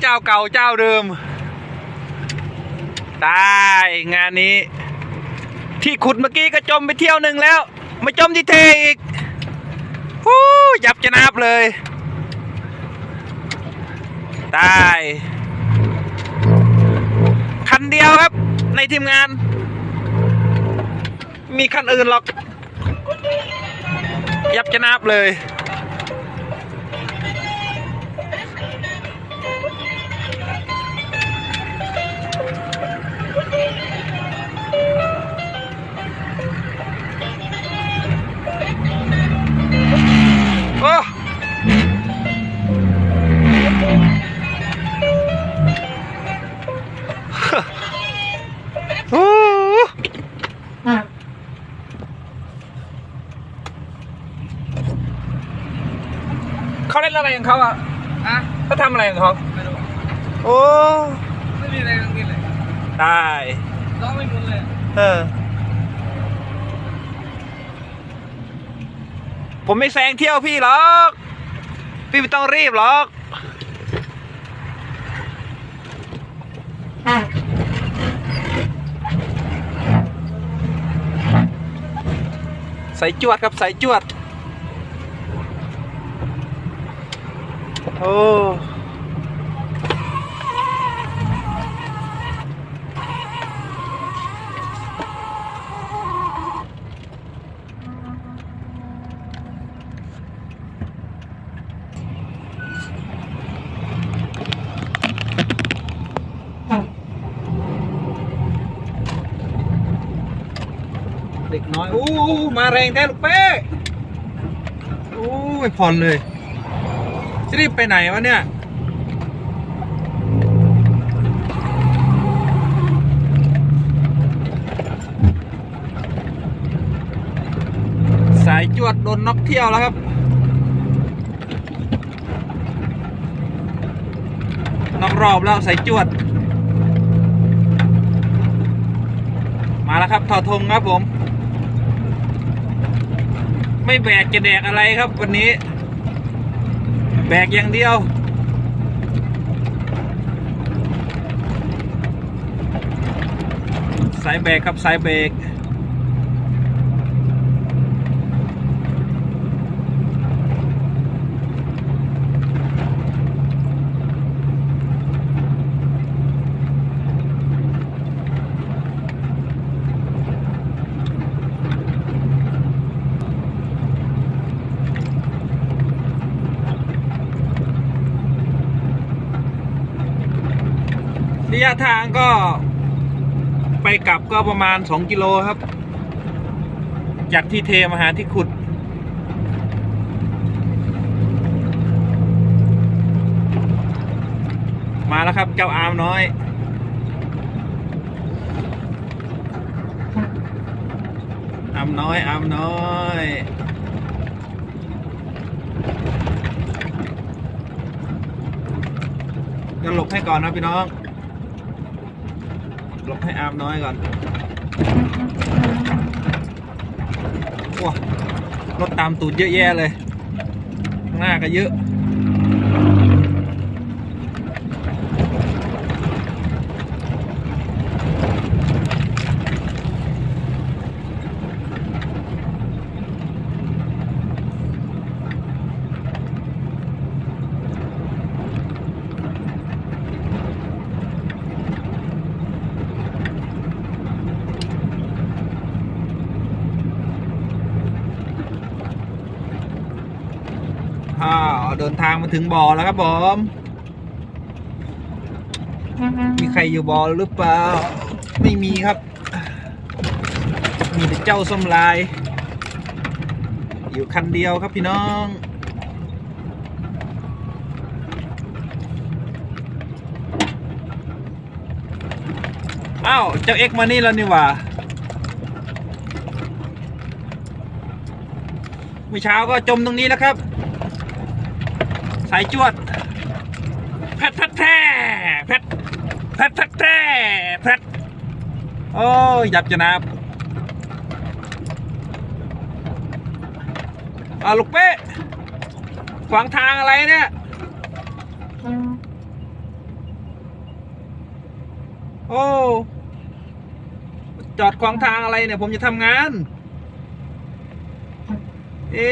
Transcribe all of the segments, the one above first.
เจ้าเก่าเจ้าเดิม ได้งานนี้ ที่ขุดเมื่อกี้ก็จมไปเที่ยวหนึ่งแล้ว มาจมที่เทอีกฮู้ยับจะนับเลย ได้ คันเดียวครับ ในทีมงาน มีคันอื่นหรอก ยับจะนับเลย เขาเล่นอะไรของเขาอะอะเขาทำอะไรของเขาไม่รู้โอ้ไม่มีอะไรทั้งสิ้นเลยได้ร้องไม่หมุนเลยเออ ผมไม่แซงเที่ยวพี่หรอก พี่ไม่ต้องรีบหรอกใส่จวดครับใส่จวด โอ้เด็กน้อย อู้มาแรงแท้ลูกเป้โอ้ไม่ผ่อนเลย จะรีบไปไหนวะเนี่ย สายจวดโดนน็อกเที่ยวแล้วครับน็อกรอบแล้วสายจวด มาแล้วครับทอทงครับผม ไม่แบกจะแดกอะไรครับวันนี้ แบกอย่างเดียว สายแบกครับสายเบรก ระยะทางก็ไปกลับก็ประมาณ 2 กิโลครับ จากที่เทมาหาที่ขุด มาแล้วครับเจ้าอามน้อยอามน้อยอามน้อยเดี๋ยวหลบให้ก่อนนะพี่น้อง ลบให้อามน้อยก่อนว้ารถตามตูดเยอะแยะเลย ข้างหน้าก็เยอะ อ่า เดินทางมาถึงบ่อแล้วครับผมมีใครอยู่บ่อหรือเปล่า ไม่มีครับ มีแต่เจ้าส้มลาย อยู่คันเดียวครับพี่น้องอ้าวเจ้าเอ็กมานี่แล้วนี่ว่าเมื่อเช้าก็จมตรงนี้แล้วครับ สายจวดแพทแพทแท้แพทแพทแพทแท้แพทโอ้ยหยับจะนับอาลูกเป๊ะขวางทางอะไรเนี่ยโอ้จอดขวางทางอะไรเนี่ย ผมจะทำงาน เอ๊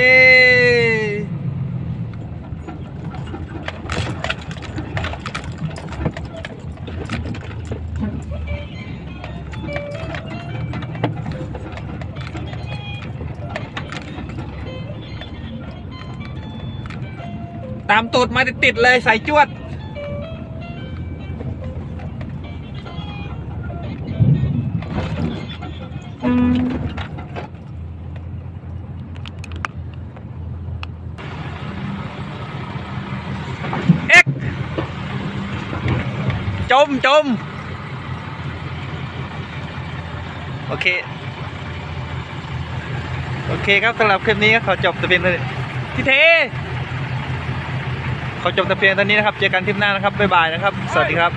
ตามตูดมาติดๆเลยใส่จวด เอ็ก จมจมโอเค โอเคครับสำหรับคลิปนี้ก็ขอจบแต่เพียงเท่านี้พี่เท ขอจบแต่เพียงเท่านี้นะครับ เจอกันคลิปหน้านะครับ บ๊ายบายนะครับ สวัสดีครับ